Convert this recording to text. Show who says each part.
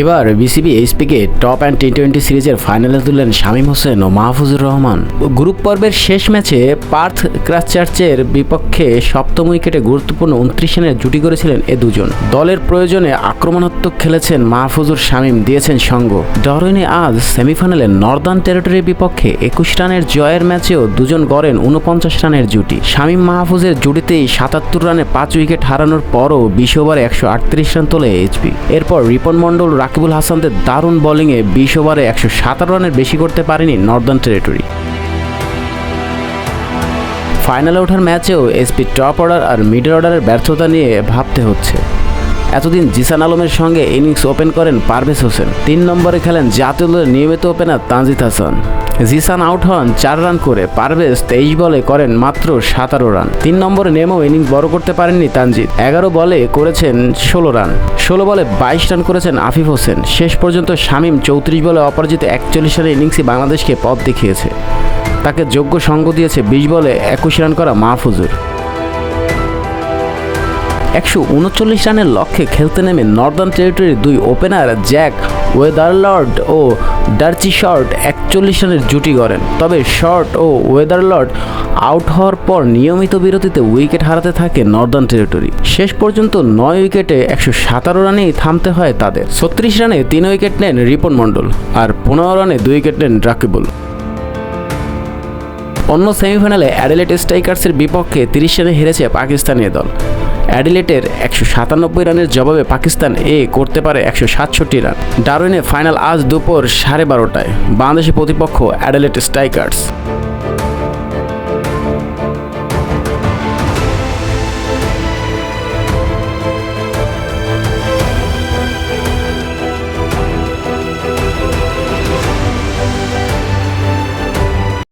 Speaker 1: এবার বিসিবি এইচপিকে Top End T twenty সিরিজের ফাইনালে তুললেন শামীম হোসেন ও মাহফুজুর রহমান। গ্রুপ পর্বের শেষ ম্যাচে পার্থ ক্রাসচার্চের বিপক্ষে সপ্তম উইকেটে গুরুত্বপূর্ণ উনত্রিশ রানের জুটি করেছিলেন এ দুজন। দলের প্রয়োজনে আক্রমণাত্মক খেলেছেন মাহফুজুর শামীম, দিয়েছেন সঙ্গ। ডরইনে আজ সেমিফাইনালে নর্দার্ন টেরিটরির বিপক্ষে একুশ রানের জয়ের ম্যাচেও দুজন গড়েন উনপঞ্চাশ রানের জুটি। শামীম মাহফুজের জুটিতেই সাতাত্তর রানে পাঁচ উইকেট হারানোর পরও বিশ ওভারে একশো আটত্রিশ রান তোলে এইচপি। এরপর রিপন মণ্ডল রাকিবুল হাসানদের দারুণ বোলিংয়ে বিশ ওভারে একশো সাতারো রানের বেশি করতে পারেনি নর্দার্ন টেরিটরি। ফাইনালে ওঠার ম্যাচেও এসপি টপ অর্ডার আর মিডল অর্ডারের ব্যর্থতা নিয়ে ভাবতে হচ্ছে। এতদিন জিসান আলমের সঙ্গে ইনিংস ওপেন করেন পারভেজ হোসেন। তিন নম্বরে খেলেন জাতীয় দলের নিয়মিত ওপেনার তানজিদ হাসান। জিসান আউট হন চার রান করে, পারভেজ তেইশ বলে করেন মাত্র সাতারো রান। তিন নম্বরে নেমেও ইনিংস বড় করতে পারেননি তানজিদ। এগারো বলে করেছেন ষোলো রান। ষোলো বলে বাইশ রান করেছেন আফিফ হোসেন। শেষ পর্যন্ত শামীম চৌত্রিশ বলে অপরাজিত একচল্লিশ রানের ইনিংসই বাংলাদেশকে পথ দেখিয়েছে। তাকে যোগ্য সঙ্গ দিয়েছে বিশ বলে একুশ রান করা মাহফুজুর। একশো উনচল্লিশ রানের লক্ষ্যে খেলতে নেমে নর্দার্ন টেরিটরির দুই ওপেনার জ্যাক ওয়েদারলর্ড ও ডার্চি শর্ট একচল্লিশ রানের জুটি করেন তবে শর্ট ও ওয়েদারলর্ড আউট হওয়ার পর নিয়মিত বিরতিতে উইকেট হারাতে থাকে নর্দার্ন টেরিটরি। শেষ পর্যন্ত নয় উইকেটে একশো সাতারো রানেই থামতে হয় তাদের। ছত্রিশ রানে তিন উইকেট নেন রিপন মণ্ডল আর পনেরো রানে দুই উইকেট নেন রাকিবুল। অন্য সেমিফাইনালে অ্যাডেলেট স্ট্রাইকার্সের বিপক্ষে তিরিশ রানে হেরেছে পাকিস্তানি দল। অ্যাডিলেটের একশো সাতানব্বই রানের জবাবে পাকিস্তান এ করতে পারে একশো সাতষট্টি রান। ডারুইনে ফাইনাল আজ দুপুর সাড়ে বারোটায়। বাংলাদেশের প্রতিপক্ষ অ্যাডিলেট স্ট্রাইকার্স।